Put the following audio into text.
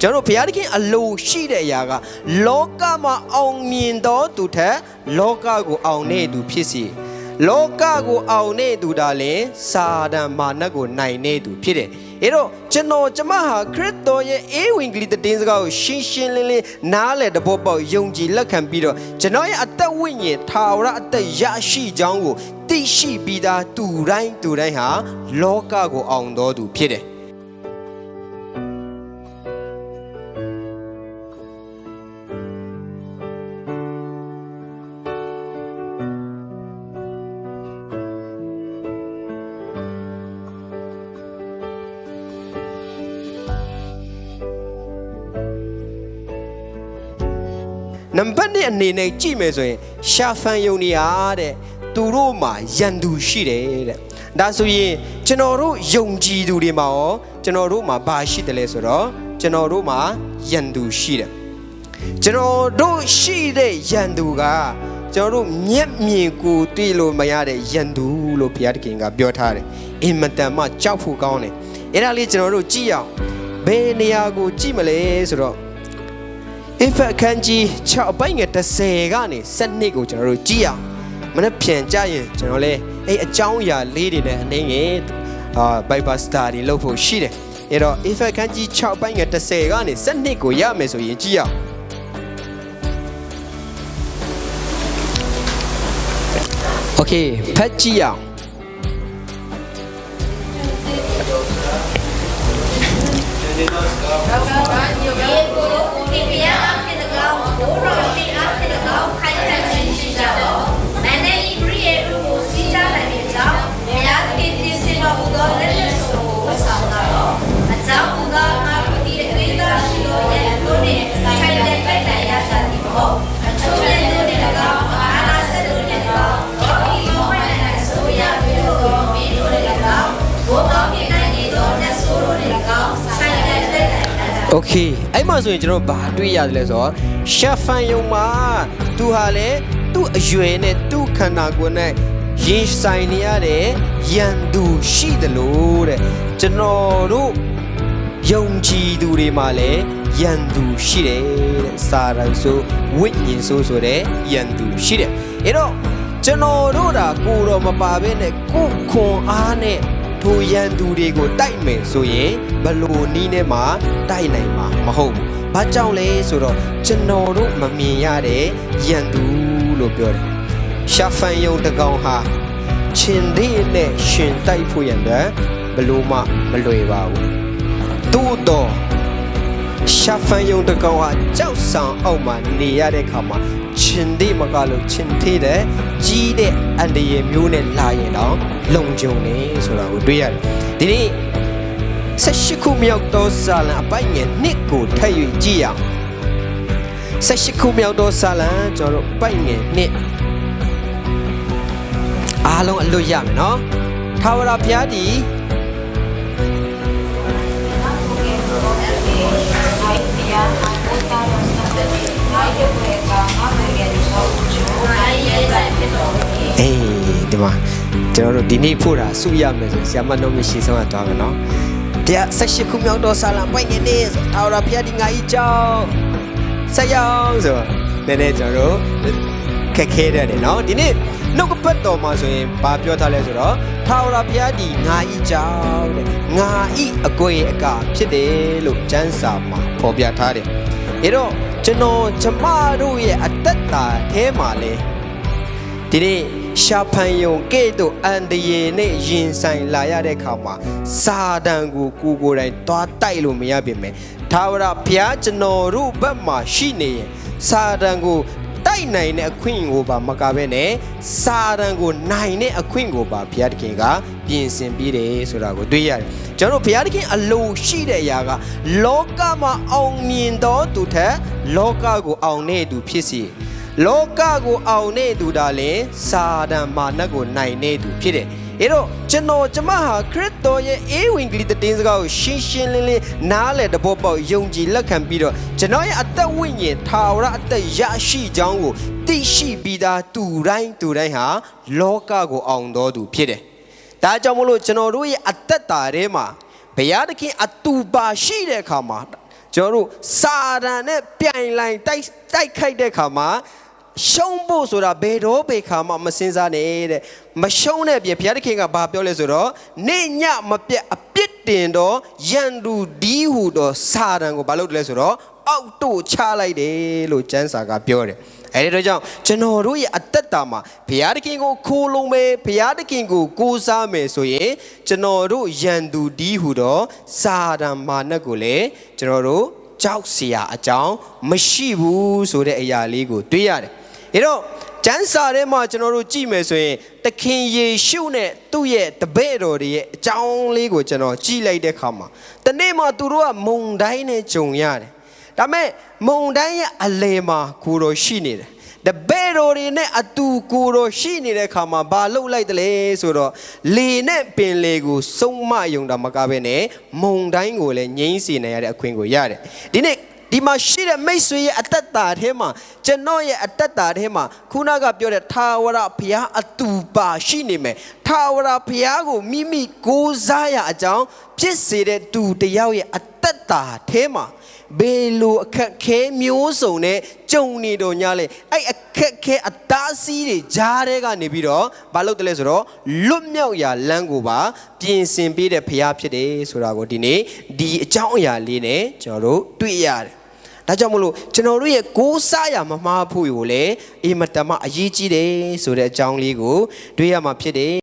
ကျွန်တော်တို့ဘုရားသခင်အလိုရှိတဲ့အရာက လောကမှာအောင်မြင်သောသူထက်လောကကိုအောင်နေသူဖြစ်စီလောကကိုအောင်နေသူဒါလင်စာဒန်မာနကိုနိုင်နေသူဖြစ်တယ်အဲ့တော့ကျွန်တော်ကျမဟာခရစ်တော်ရဲ့အေဝံဂေလိသတင်းစကားကိုရှင်းရှင်းလင်းလင်းနားလည်တဘောပေါက်ယုံကြည်လက်ခံပြီးတော့ကျွန်တော်ရဲ့အသက်ဝိညာဉ်ထာဝရအသက်ရရှိကြောင်းကိုသိရှိပြီးသားသူတိုင်းသူတိုင်းဟာလောကကိုအောင်တော်သူဖြစ်တယ် နံပါတ်1အနေနဲ့ကြည့်မယ်ဆိုရင်ရှာဖန်ယုံနေရတဲ့သူတို့မှာယန်သူရှိတယ်တဲ့ဒါဆိုရင်ကျွန်တော်တို့ယုံကြည်သူတွေမှာရောကျွန်တော်တို့မှာဘာရှိတယ်လဲဆိုတော့ကျွန်တော်တို့မှာယန်သူရှိတယ်ကျွန်တော်တို့ရှိတဲ့ယန်သူကကျွန်တော်တို့မျက်မြင်ကိုတွေ့လို့မရတဲ့ယန်သူလို့ဘုရားသခင်ကပြောထားတယ်အင်မတန်မှကြောက်ဖို့ကောင်းတယ်အဲ့ဒါလေးကျွန်တော်တို့ကြည့်အောင်ဘယ်နေရာကိုကြည့်မလဲဆိုတော့ if အခန်းကြီး6အပိုင်းငယ်30ကနေ7ကိုကျွန်တော်တို့ကြည့်အောင်မနေ့ပြန်ကြရင်ကျွန်တော်လည်းအဲ့အကြောင်းအရာလေးတွေနဲ့အနေငယ်အာ Bible study လုပ်ဖို့ရှိတယ်အဲ့တော့ if အခန်းကြီး6အပိုင်းငယ်30ကနေ7ကိုရမယ်ဆိုရင်ကြည့်အောင် Okay ဖတ်ကြည့်အောင် โอเคအဲ့မှာဆိုရင်ကျွန်တော်ဘာတွေ့ရတယ်လဲဆိုတော့ရှာဖန်ယုံမှာသူဟာလေသူ့အရွယ်နဲ့သူ့ခန္ဓာကိုယ်နဲ့ရင်ဆိုင်နေရတဲ့ယန်သူရှိတယ်လို့တဲ့ကျွန်တော်တို့ယုံကြည်သူတွေမှာလည်းယန်သူရှိတယ်တဲ့စာရိုင်းဆိုဝိညာဉ်ဆိုဆိုတဲ့ယန်သူရှိတယ်အဲ့တော့ကျွန်တော်တို့ဒါကိုယ်တော်မပါဘဲနဲ့ကိုယ်ခွန်အားနဲ့ ထိုရန်သူတွေကိုတိုက်မယ်ဆိုရင်ဘလို့နီးနဲ့မှတိုက်နိုင်မှာမဟုတ်ဘူး။ဘာကြောင့်လဲဆိုတော့ကျွန်တော်တို့မမြင်ရတဲ့ရန်သူလို့ပြောတယ်။ရှာဖန်ယုံတကောင်ဟာချင်းသေးနဲ့ရှင်တိုက်ဖို့ရန်အတွက်ဘလို့မှမလွယ်ပါဘူး။သို့တော့ ရှာဖန်ယုံတကောင်ဟာကြောက်ဆောင်အောက်မှာနေရတဲ့ခါမှာချင်းသေးမကလို့ချင်းသေးတဲ့ကြီးတဲ့အန္တရာယ်မျိုးနဲ့လာရင်တော့လုံခြုံနေဆိုတာကိုတွေ့ရတယ်ဒီနေ့ဆက်ရှိခုမြောက်သောဇာလံအပိုင်ငယ်နှစ်ကိုထပ်၍ကြည့်အောင်ဆက်ရှိခုမြောက်သောဇာလံကျွန်တော်တို့အပိုင်ငယ်နှစ်အားလုံးအလွတ်ရမယ်နော်ထာဝရဘုရားဒီ မှာကျွန်တော်တို့ဒီနေ့ဖို့တာစုရမယ်ဆိုဆရာမနှုတ်မရှိဆုံးကသွားမယ်နော်တရားဆက်ရှိခုမြောက်တော့ဆာလံပိုင်နေနေဆိုထာဝရဘုရားဒီငါကြီးကြောင်းဆက်ရောက်ဆိုနည်းနည်းကျွန်တော်တို့ခက်ခဲတယ်နော်ဒီနေ့နှုတ်ကပတ်တော်မှာဆိုရင်ဘာပြောထားလဲဆိုတော့ထာဝရဘုရားဒီငါကြီးကြောင်းတဲ့ငါဤအကွေအကဖြစ်တယ်လို့ကျမ်းစာမှာဖော်ပြထားတယ်အဲတော့ကျွန်တော်ကျမတို့ရဲ့အသက်တာအဲမှာလဲဒီနေ့ ရှာဖန်ယုံကဲ့သို့အန်တရေနဲ့ရင်ဆိုင်လာရတဲ့ခါမှာစာတန်ကိုကိုကိုယ်တိုင်သွားတိုက်လို့မရပြင်မယ်သာဝရဘုရားကျွန်တော်တို့ဘက်မှာရှိနေရင်စာတန်ကိုတိုက်နိုင်တဲ့အခွင့်ကိုပါမကဘဲနဲ့စာတန်ကိုနိုင်တဲ့အခွင့်ကိုပါဘုရားသခင်ကပြင်ဆင်ပြီးတယ်ဆိုတာကိုတွေ့ရတယ်ကျွန်တော်တို့ဘုရားသခင်အလိုရှိတဲ့အရာကလောကမှာအောင်မြင်သောသူထက်လောကကိုအောင်တဲ့သူဖြစ်စီ လောကကိုအောင်နေသူဒါလင်စာဒန်မာနကိုနိုင်နေသူဖြစ်တယ်။အဲ့တော့ကျွန်တော်ကျမဟာခရစ်တော်ရဲ့အေဝံဂေလိသတင်းစကားကိုရှင်းရှင်းလင်းလင်းနားလည်တဘောပေါက်ယုံကြည်လက်ခံပြီးတော့ကျွန်တော်ရဲ့အသက်ဝိညာဉ်ထာဝရအသက်ရရှိကြောင်းကိုသိရှိပြီးသားသူတိုင်းသူတိုင်းဟာလောကကိုအောင်တော်သူဖြစ်တယ်။ဒါကြောင့်မလို့ကျွန်တော်တို့ရဲ့အသက်တာထဲမှာဘုရားသခင်အတူပါရှိတဲ့အခါမှာကျွန်တော်တို့စာတန်နဲ့ပြိုင်လိုက်တိုက်တိုက်ခိုက်တဲ့ခါမှာ ရှုံးဖို့ဆိုတာဘယ်တော့ဘယ်ခါမှမစင်စားနဲ့တဲ့မရှုံးတဲ့ပြင်ဘုရားသခင်ကဘာပြောလဲဆိုတော့နေညမပြတ်အပြစ်တင်တော့ရန်သူဒီဟုတော့စာတန်ကိုဘာလုပ်တယ်လဲဆိုတော့အောက်တို့ချလိုက်တယ်လို့ကျမ်းစာကပြောတယ်အဲဒီတော့ကြောင့်ကျွန်တော်တို့ရဲ့အသက်တာမှာဘုရားသခင်ကိုခိုးလုံးမယ်ဘုရားသခင်ကိုကိုးစားမယ်ဆိုရင်ကျွန်တော်တို့ယန်သူဒီဟုတော့စာတန်မာနတ်ကိုလည်းကျွန်တော်တို့ကြောက်เสียအကြောင်းမရှိဘူးဆိုတဲ့အရာလေးကိုတွေ့ရတယ်။ အဲတော့ကျမ်းစာထဲမှာကျွန်တော်တို့ကြည့်မယ်ဆိုရင်တခင်ယေရှုနဲ့သူ့ရဲ့တပည့်တော်တွေရဲ့အကြောင်းလေးကိုကျွန်တော်ကြည့်လိုက်တဲ့အခါမှာတနေ့မှသူတို့ကမုံတိုင်းနဲ့ဂျုံရတယ်။ဒါပေမဲ့မုံတိုင်းရဲ့အလယ်မှာကိုယ်တော်ရှိနေတယ်။တပည့်တော်တွေနဲ့အတူကိုယ်တော်ရှိနေတဲ့အခါမှာဘာလုပ်လိုက်တယ်လဲဆိုတော့လေနဲ့ပင်လေကိုစုံမယုံတာမကဘဲနဲ့မုံတိုင်းကိုလည်းငြိမ်းစေနိုင်ရတဲ့အခွင့်ကိုရတယ်။ဒီနေ့ ဒီမှာရှိတဲ့မိတ်ဆွေရဲ့အသက်တာထဲမှာကျွန်တော်ရဲ့အသက်တာထဲမှာခုနကပြောတဲ့ထာဝရဘုရားအတူပါရှိနေမယ်ထာဝရဘုရားကိုမိမိကိုးစားရအကြောင်းဖြစ်စေတဲ့သူတစ်ယောက်ရဲ့အသက်တာထဲမှာဘယ်လိုအခက်ခဲမျိုးစုံနဲ့ကြုံနေတော့ညလဲအဲ့အခက်ခဲအသားစီးတွေကြားထဲကနေပြီးတော့မလုပ်တယ်လဲဆိုတော့လွတ်မြောက်ရာလမ်းကိုပါပြင်ဆင်ပေးတဲ့ဘုရားဖြစ်တယ်ဆိုတာကိုဒီနေ့ဒီအကြောင်းအရာလေးနဲ့ကျွန်တော်တို့တွေ့ရတယ် ဒါကြောင့်မလို့ကျွန်တော်တို့ရဲ့ကိုးစားရမမှားဖို့ကိုလည်းအင်မတန်မှအရေးကြီးတယ်ဆိုတဲ့အကြောင်းလေးကိုတွေ့ရမှာဖြစ်တယ်